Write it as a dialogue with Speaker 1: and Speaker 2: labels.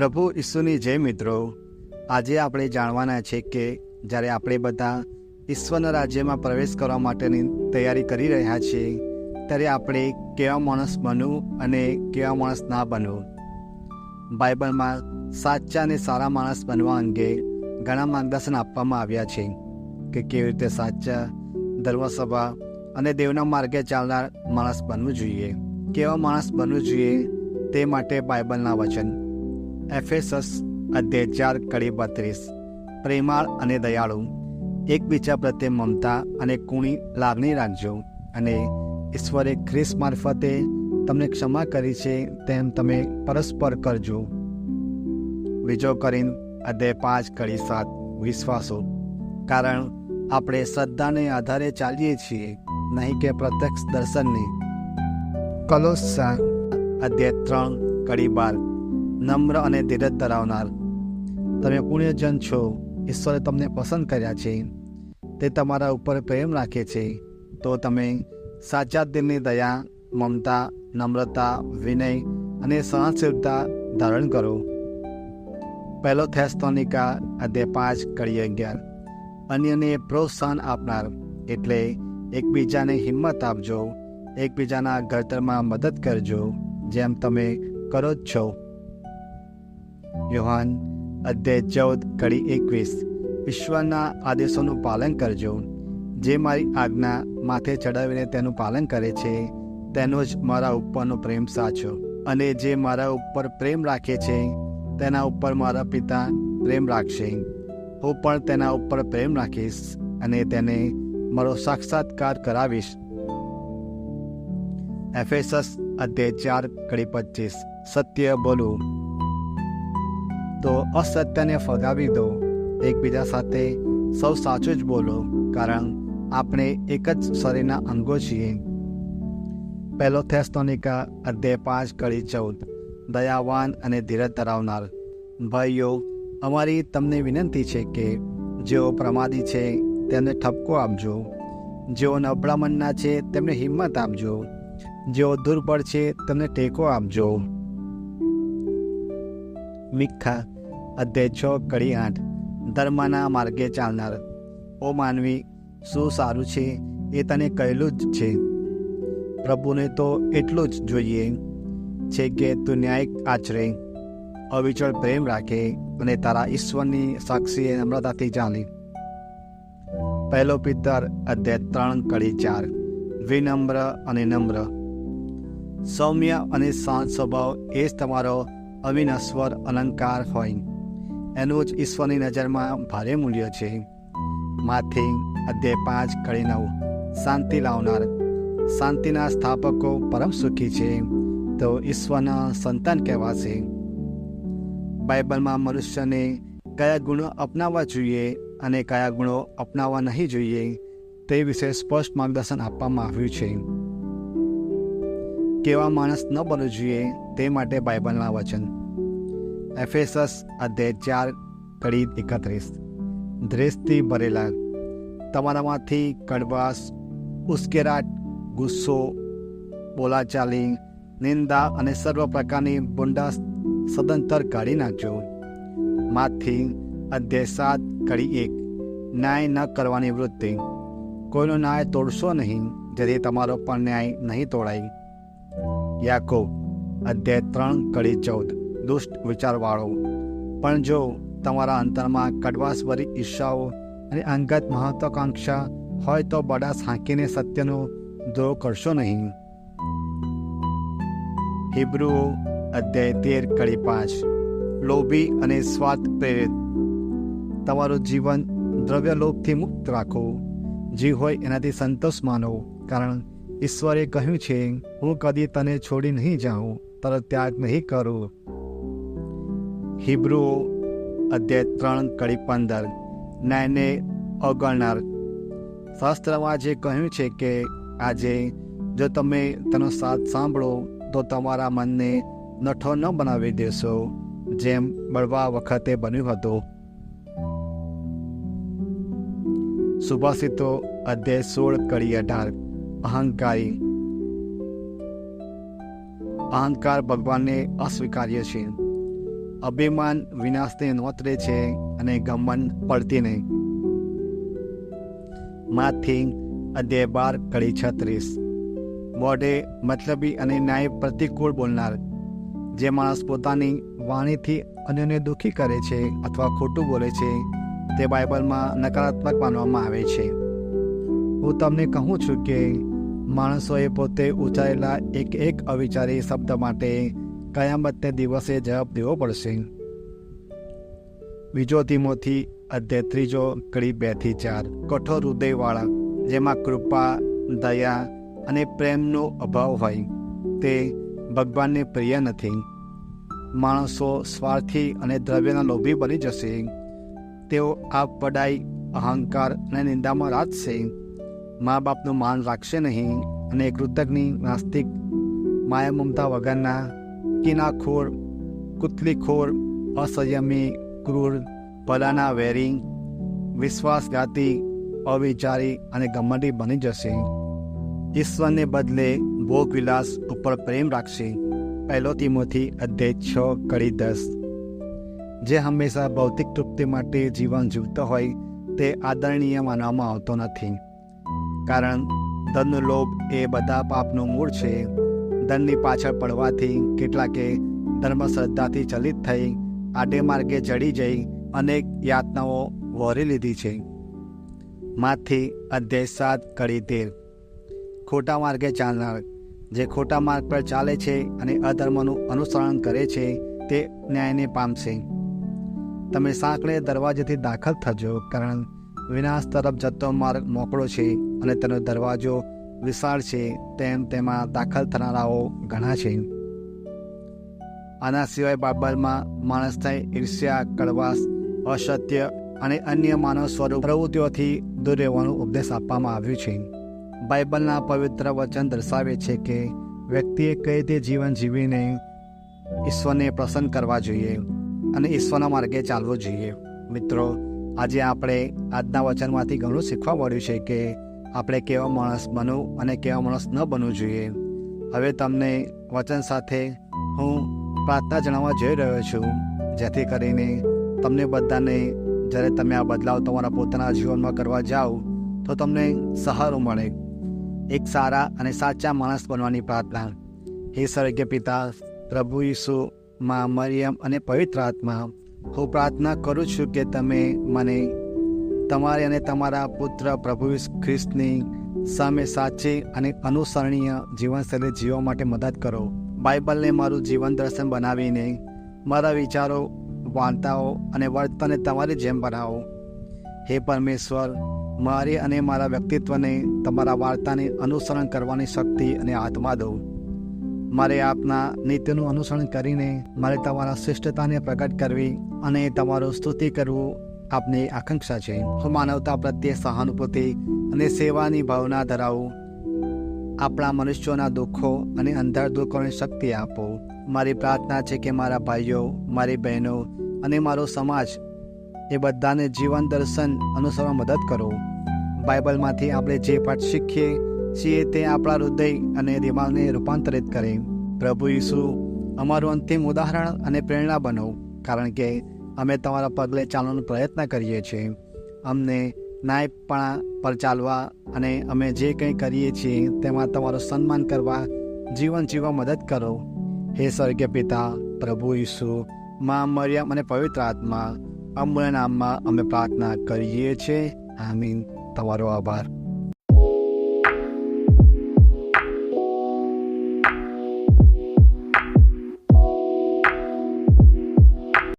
Speaker 1: પ્રભુ ઈસુની જય મિત્રો. આજે આપણે જાણવાના છે કે જ્યારે આપણે બધા ઈશ્વરના રાજ્યમાં પ્રવેશ કરવા માટેની તૈયારી કરી રહ્યા છીએ, ત્યારે આપણે કેવા માણસ બનવું અને કેવા માણસ ના બનવું. બાઇબલમાં સાચા અને સારા માણસ બનવા અંગે ઘણા માર્ગદર્શન આપવામાં આવ્યા છે કે કેવી રીતે સાચા ધર્મસભા અને દેવના માર્ગે ચાલનાર માણસ બનવું જોઈએ. કેવા માણસ બનવું જોઈએ તે માટે બાઇબલના વચન એફેસસ અધ્યાય ચાર, કડી બત્રીસ. પ્રેમાળ અને દયાળુ, એકબીજા પ્રત્યે મમતા અને કુણી લાગણી રાખજો અને ઈશ્વરે ખ્રિસ્ત મારફતે તમને ક્ષમા કરી છે તેમ તમે પરસ્પર કરજો. બીજો કરીને અધ્યાય પાંચ, કડી સાત, વિશ્વાસો. કારણ આપણે શ્રદ્ધાને આધારે ચાલીએ છીએ, નહીં કે પ્રત્યક્ષ દર્શનની. કલોસા અધ્યાય ત્રણ, કડી બાર. નમ્ર અને ધીરજ ધરાવનાર. તમે પુણ્યજન છો. ઈશ્વરે તમને પસંદ કર્યા છે. તે તમારા ઉપર પ્રેમ રાખે છે. તો તમે સાચા દિલની દયા, મમતા, નમ્રતા, વિનય અને સહનશીલતા ધારણ કરો. પહેલો થેસ્તોનિકા અધ્યાય પાંચ, કડી અગિયાર. અન્યને પ્રોત્સાહન આપનાર એટલે એકબીજાને હિંમત આપજો. એકબીજાના ઘડતરમાં મદદ કરજો. જેમ તમે કરો જ છો. યોહાન અધ્યાય ચૌદ, કડી એકવીસ. ઈશ્વરના આદેશોનું પાલન કરજો. જે મારી આજ્ઞા માથે ચડાવીને તેનું પાલન કરે છે, તેનો જ મારા ઉપરનો પ્રેમ સાચો. અને જે મારા ઉપર પ્રેમ રાખે છે, તેના ઉપર મારા પિતા પ્રેમ રાખશે. હું પણ તેના ઉપર પ્રેમ રાખીશ અને તેને મારો સાક્ષાત્કાર કરાવીશ. એફેસસ અધ્યાય ચાર, કડી પચીસ. સત્ય બોલું. તો અસત્યને ફગાવી દો. એકબીજા સાથે સૌ સાચું જ બોલો, કારણ આપણે એક જ શરીરના અંગો છીએ. પહેલો થેસ્તોનિકા અધ્યાય પાંચ, કડી ચૌદ. દયાવાન અને ધીરજ ધરાવનાર, ભાઈઓ, અમારી તમને વિનંતી છે કે જેઓ પ્રમાદી છે, તેમને ઠપકો આપજો. જેઓ નબળા મનના છે, તેમને હિંમત આપજો. જેઓ દુર્બળ છે, તેમને ટેકો આપજો. મિખ્ખા અધ્યાય છ, કડી આઠ, ધર્મના માર્ગે ચાલનાર. ઓ માનવી, શું સારું છે એ તને કહેલું જ છે. પ્રભુને તો એટલું જ જોઈએ છે કે તું ન્યાય આચરે. અવિચળ પ્રેમ રાખે અને તારા ઈશ્વરની સાક્ષીએ નમ્રતાથી ચાલી પહેલો પિત્તર, અધ્યાય ત્રણ, કડી ચાર. વિનમ્ર અને નમ્ર. સૌમ્ય અને શાંત સ્વભાવ એ જ તમારો અવિનશ્વર અલંકાર હોય. એનું જ ઈશ્વરની નજરમાં ભારે મૂલ્ય છે. માથી અધ્યાય પાંચ, કડી નવ. શાંતિ લાવનાર. શાંતિના સ્થાપકો પરમ સુખી છે. તો ઈશ્વરના સંતાન કહેવાશે. બાઇબલમાં મનુષ્યને કયા ગુણો અપનાવવા જોઈએ અને કયા ગુણો અપનાવવા નહીં જોઈએ તે વિશે સ્પષ્ટ માર્ગદર્શન આપવામાં આવ્યું છે. કેવા માણસ ન બનવું જોઈએ તે માટે બાઇબલના વચન. એફેસસ અધ્યાય ચાર, કડી એકત્રીસ. ધ્રેસથી ભરેલા. તમારામાંથી કડવાશ, ઉશ્કેરાટ, ગુસ્સો, બોલાચાલી, નિંદા અને સર્વ પ્રકારની બુંડા સદંતર કાઢી નાખજો. માથી અધ્યાય સાત, કડી એક. ન્યાય ન કરવાની વૃત્તિ. કોઈનો ન્યાય તોડશો નહીં, જેથી તમારો પણ ન્યાય નહીં તોડાય. યાકો અધ્યાય ત્રણ, કડી ચૌદ. દુષ્ટ વિચારવાળો, પણ જો તમારા અંતરમાં કડવાશભરી ઈર્ષાઓ અને અંગત મહત્વાકાંક્ષા હોય તો બડાસ હાંકીને સત્યનો દ્રોહ કરશો નહીં. હિબ્રુઓ અધ્યાય તેર, કડી પાંચ. લોભી અને સ્વાર્થ પ્રેરિત. તમારું જીવન દ્રવ્ય લોભથી મુક્ત રાખો. જે હોય એનાથી સંતોષ માનો, કારણ ઈશ્વરે કહ્યું છે, હું કદી તને છોડી નહીં જાઉં, તારો ત્યાગ નહીં કરું. હિબ્રુ અધ્યાય ત્રણ, કડી પંદર ન્યાયને અવગણનાર શાસ્ત્રમાં જે કહ્યું છે કે, આજે જો તમે તેનો સાથ સાંભળો, તો તમારા મનને નઠો ન બનાવી દેશો, જેમ બળવા વખતે બન્યું હતું. સુભાષિતો અધ્યાય સોળ, કડી અઢાર. અહંકારી. અહંકાર ભગવાનને અસ્વીકાર્ય છે. અભિમાન વિનાશને નોતરે છે અને ગમન પડતી નહીં. માથી અધ્યાય બાર કડી છત્રીસ. મોઢે મતલબી અને ન્યાય પ્રતિકૂળ બોલનાર, જે માણસ પોતાની વાણીથી અન્યને દુઃખી કરે છે અથવા ખોટું બોલે છે, તે બાઇબલમાં નકારાત્મક માનવામાં આવે છે. હું તમને કહું છું કે માણસોએ પોતે ઉચ્ચારેલા એક એક અવિચારી શબ્દ માટે કયામતને દિવસે જવાબ દેવો પડશે. બીજો ધીમોથી અધ્યય ત્રીજો કડી બેથી ચાર. કઠોર હૃદયવાળા, જેમાં કૃપા, દયા અને પ્રેમનો અભાવ હોય, તે ભગવાનને પ્રિય નથી. માણસો સ્વાર્થી અને દ્રવ્યના લોભી બની જશે. તેઓ આ પડાઈ અહંકાર અને નિંદામાં રાખશે મા બાપનું માન રાખશે નહીં અને કૃતજ્ઞની નાસ્તિક માયા મમતા વગરના કિનાખોર, કુતલીખોર, અસંયમી, ક્રૂર ભલાના વેરી, વિશ્વાસઘાતી, અવિચારી અને ગમંડી બની જશે. ઈશ્વરને બદલે ભોગવિલાસ ઉપર પ્રેમ રાખશે. પહેલો તિમોથી અધ્યાય છ કડી દસ. જે હંમેશા ભૌતિક તૃપ્તિ માટે જીવન જીવતો હોય, તે આદરણીય માનવામાં આવતો નથી. કારણ ધનનો લોભ એ બધા પાપનું મૂળ છે. ધનની પાછળ પડવાથી કેટલાકે ધર્મશ્રદ્ધાથી ચલિત થઈ, આડે માર્ગે ચડી જઈ અનેક યાતનાઓ વહોરી લીધી છે. માથી અધ્યાય સાત કડી તેર. ખોટા માર્ગે ચાલનાર, જે ખોટા માર્ગ પર ચાલે છે અને અધર્મનું અનુસરણ કરે છે, તે ન્યાયને પામશે. તમે સાંકળે દરવાજેથી દાખલ થજો, કારણ વિનાશ તરફ જતો માર્ગ મોકળો છે અને તેનો દરવાજો વિશાળ છે, તેમ તેમાં દાખલ થનારાઓ ઘણા છે. આના સિવાય બાઇબલમાં માણસને ઈર્ષ્યા, કડવાશ, અસત્ય અને અન્ય માનવ સ્વરૂપ પ્રવૃત્તિઓથી દૂર રહેવાનો ઉપદેશ આપવામાં આવ્યું છે. બાઇબલના પવિત્ર વચન દર્શાવે છે કે વ્યક્તિએ કઈ રીતે જીવન જીવીને ઈશ્વરને પ્રસન્ન કરવા જોઈએ અને ઈશ્વરના માર્ગે ચાલવું જોઈએ. મિત્રો આજે આપણે આજના વચનમાંથી ઘણું શીખવા મળ્યું છે કે આપણે કેવો માણસ બનવું અને કેવો માણસ ન બનવું જોઈએ. હવે તમને વચન સાથે હું પ્રાર્થના જણાવવા જઈ રહ્યો છું, જેથી કરીને તમને બધાને, જ્યારે તમે આ બદલાવ તમારા પોતાના જીવનમાં કરવા જાઓ, તો તમને સહારો મળે. એક સારા અને સાચા માણસ બનવાની પ્રાર્થના. હે સ્વર્ગીય પિતા, પ્રભુ ઈસુ, માં મરિયમ અને પવિત્ર આત્મા હું પ્રાર્થના કરું છું કે તમે મને તમારે અને તમારા પુત્ર પ્રભુ ખ્રિસ્તની સામે સાચી અને અનુસરણીય જીવનશૈલી જીવવા માટે મદદ કરો. બાઇબલને મારું જીવન દર્શન બનાવીને મારા વિચારો, વાર્તાઓ અને વર્તનને તમારી જેમ બનાવો. હે પરમેશ્વર, મારી અને મારા વ્યક્તિત્વને તમારા વાર્તાને અનુસરણ કરવાની શક્તિ અને આત્મા દો મારે આપના નીતિનું અનુસરણ કરીને મારે તમારા શ્રેષ્ઠતાને પ્રગટ કરવી અને તમારું સ્તુતિ કરવું આપની આકાંક્ષા છે. હું માનવતા પ્રત્યે સહાનુભૂતિ અને સેવાની ભાવના ધરાવું. આપણા મનુષ્યોના દુઃખો અને અંધાર કરવાની શક્તિ આપો. મારી પ્રાર્થના છે કે મારા ભાઈઓ, મારી બહેનો અને મારો સમાજ એ બધાને જીવન દર્શન અનુસરવા મદદ કરો. બાઇબલમાંથી આપણે જે પાઠ શીખીએ છીએ તે આપણા હૃદય અને દિમાગને રૂપાંતરિત કરે. પ્રભુ ઈસુ, અમારું અંતિમ ઉદાહરણ અને પ્રેરણા બનો, કારણ કે અમે તમારા પગલે ચાલવાનો પ્રયત્ન કરીએ છીએ. અમને નાયકપણા પર ચાલવા અને અમે જે કંઈ કરીએ છીએ તેમાં તમારું સન્માન કરવા, જીવન જીવવા મદદ કરો. હે સ્વર્ગીય પિતા, પ્રભુ ઈસુ, મા મરિયમ અને પવિત્ર આત્મા, અમૂલ્ય નામમાં અમે પ્રાર્થના કરીએ છીએ. આમીન. તમારો આભાર.